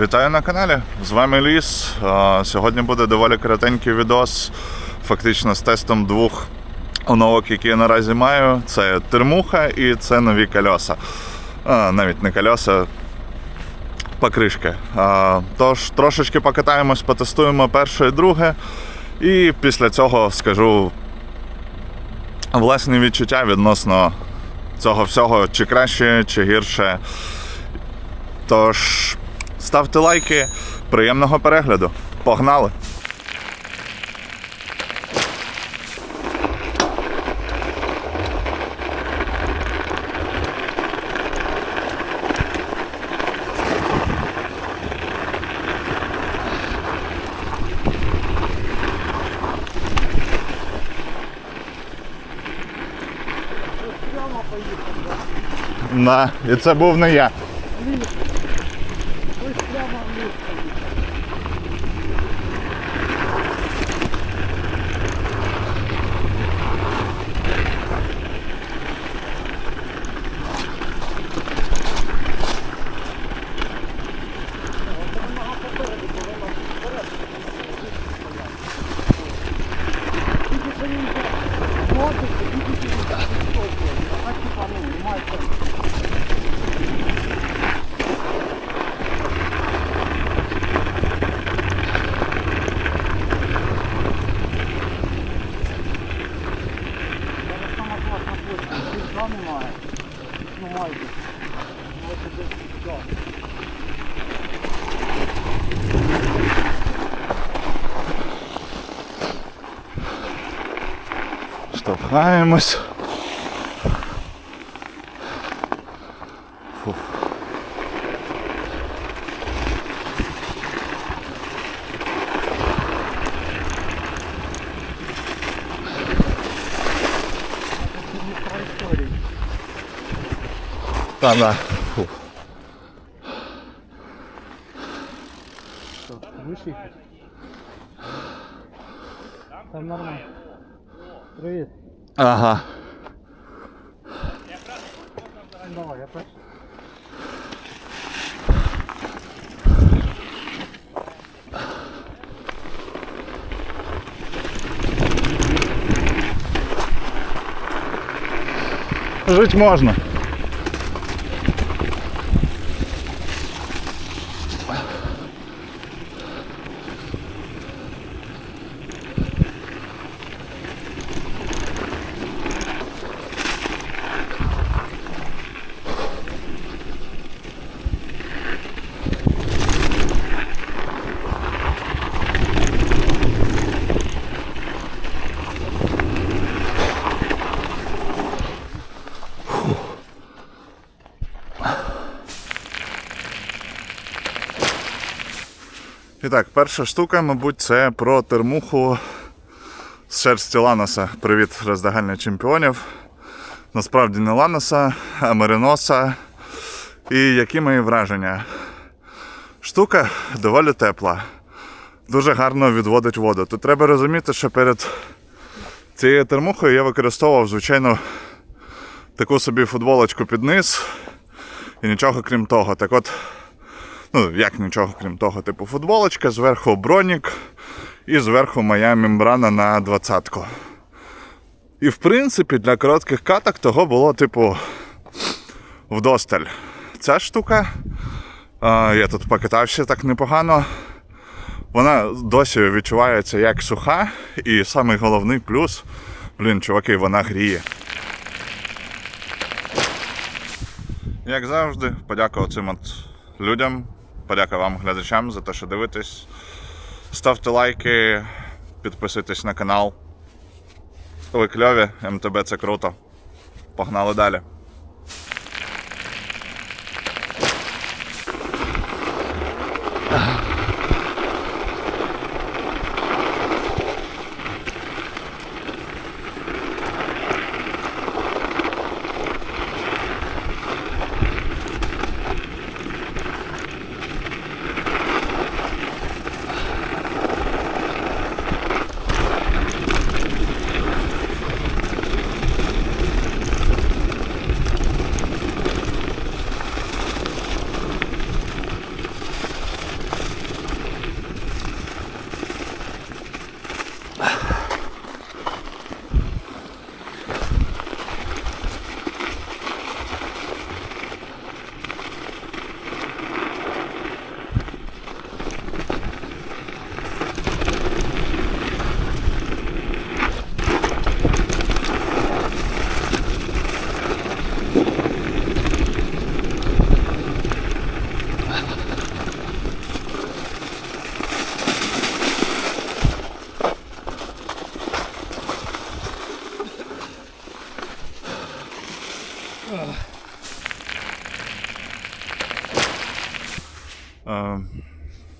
Вітаю на каналі. З вами Ліс. Сьогодні буде доволі коротенький відос, фактично з тестом двох оновок, які я наразі маю. Це термуха і це нові кольоса. Навіть не кольоса, покришки. Тож трошечки покатаємось, потестуємо перше і друге. І після цього скажу власні відчуття відносно цього всього, чи краще, чи гірше. Тож ставте лайки, приємного перегляду. Погнали! На, і це був не я. Нічого немає. Ну майже. Майже десь так. Штовхаємось. Фуф. Да. Фу. Что, ехать? Там нормально. Привет. Ага. Давай, я перший. Жить можна. І так, перша штука, мабуть, це про термуху з шерсті Ланоса. Привіт, роздагальня чемпіонів. Насправді не Ланоса, а Мериноса. І які мої враження? Штука доволі тепла, дуже гарно відводить воду. Тут треба розуміти, що перед цією термухою я використовував, звичайно, таку собі футболочку під низ і нічого крім того. Так от, ну, як нічого крім того, типу футболочка, зверху бронік і зверху моя мембрана на двадцятку. І в принципі для коротких каток того було, типу, вдосталь. Ця штука, я тут покатався так непогано. Вона досі відчувається як суха, і самий головний плюс, блін, чуваки, вона гріє. Як завжди, подяка цим от людям, подяка вам, глядачам, за те, що дивитесь. Ставте лайки, підписуйтесь на канал. Ви кльові, МТБ це круто. Погнали далі.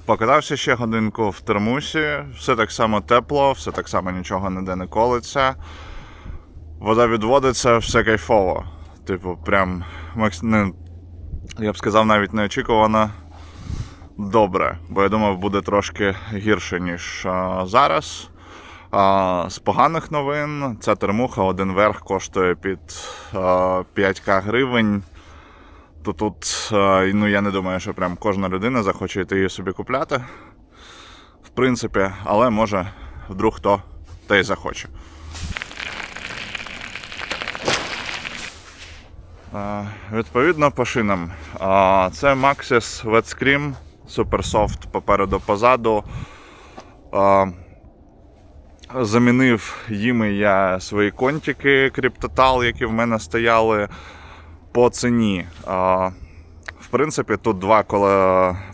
Покатався ще годинку в термусі, все так само тепло, все так само нічого ніде не колиться. Вода відводиться, все кайфово. Типу, прям не, я б сказав, навіть неочікувано добре, бо я думав, буде трошки гірше, ніж а, зараз. А, з поганих новин ця термуха один верх коштує під а, 5к гривень. То тут ну, я не думаю, що прям кожна людина захоче йти її собі купляти. В принципі, але може вдруг хто та й захоче. Е, Відповідно по шинам. Це Maxxis Wet Scream Supersoft попереду позаду. Замінив їми я свої контики Cryptotal, які в мене стояли по ціні. В принципі, тут два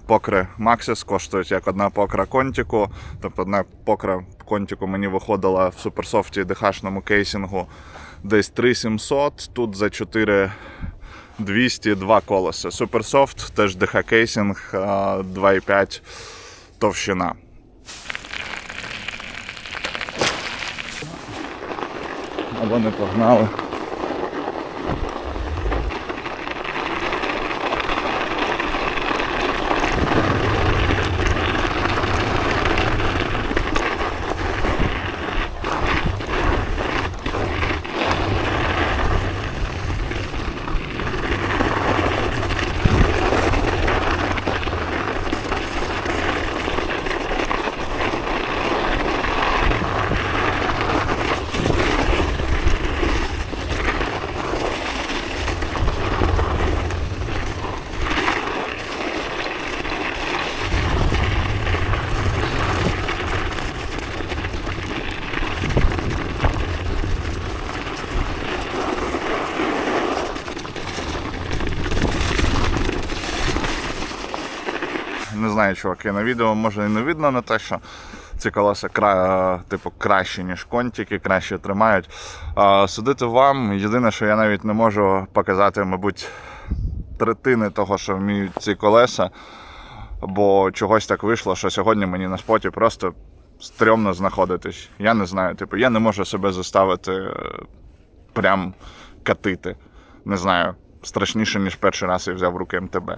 покри Maxxis коштують як одна покра контику. Тобто одна покра контику мені виходила в суперсофті DH-ному кейсингу десь 3700, тут за 4 200 два колеса. Суперсофт, теж DH кейсинг 2,5 товщина. Або не погнали. Не знаю, чуваки, на відео може і не видно на те, що ці колеса кра... типу, кращі, ніж контики, краще тримають. А, судити вам, єдине, що я навіть не можу показати, мабуть, третини того, що вміють ці колеса. Бо чогось так вийшло, що сьогодні мені на споті просто стрьомно знаходитись. Я не знаю, типу, я не можу себе заставити е, прям катити. Не знаю, страшніше, ніж перший раз я взяв в руки МТБ.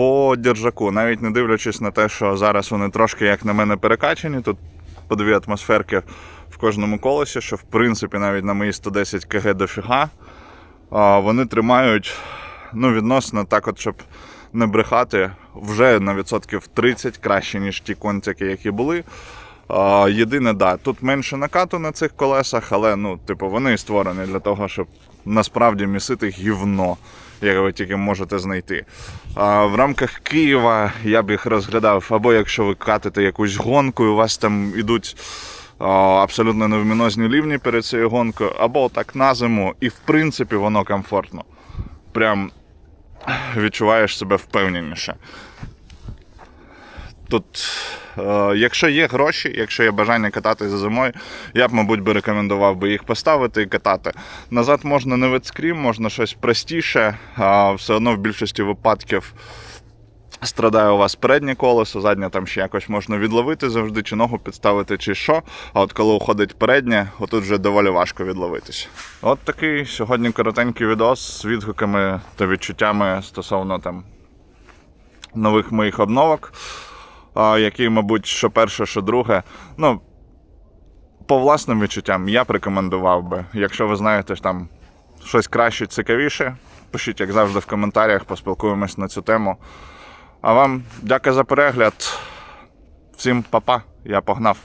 По держаку, навіть не дивлячись на те, що зараз вони трошки, як на мене, перекачані. Тут по дві атмосферки в кожному колесі, що в принципі навіть на мої 110 кг дофіга. Вони тримають ну, відносно так, от, щоб не брехати, вже на відсотків 30 краще, ніж ті контики, які були. Єдине, да, тут менше накату на цих колесах, але ну, типу, вони створені для того, щоб насправді місити гівно, як ви тільки можете знайти. А, в рамках Києва я б їх розглядав, або якщо ви катите якусь гонку, і у вас там ідуть абсолютно невмінозні лівні перед цією гонкою, або так на зиму, і в принципі воно комфортно. Прям відчуваєш себе впевненіше. Тут, е, якщо є гроші, якщо є бажання катати за зимою, я б, мабуть, би рекомендував би їх поставити і катати. Назад можна не ведскрім, можна щось простіше, а все одно в більшості випадків страдає у вас переднє колесо, заднє там ще якось можна відловити завжди, чи ногу підставити, чи що. А от коли уходить переднє, отут вже доволі важко відловитись. От такий сьогодні коротенький відос з відгуками та відчуттями стосовно там нових моїх обновок, які, мабуть, що перше, що друге. Ну, по власним відчуттям я б рекомендував би. Якщо ви знаєте там щось краще, цікавіше, Пишіть, як завжди, в коментарях, поспілкуємось на цю тему. А вам дякую за перегляд. Всім па-па, я погнав.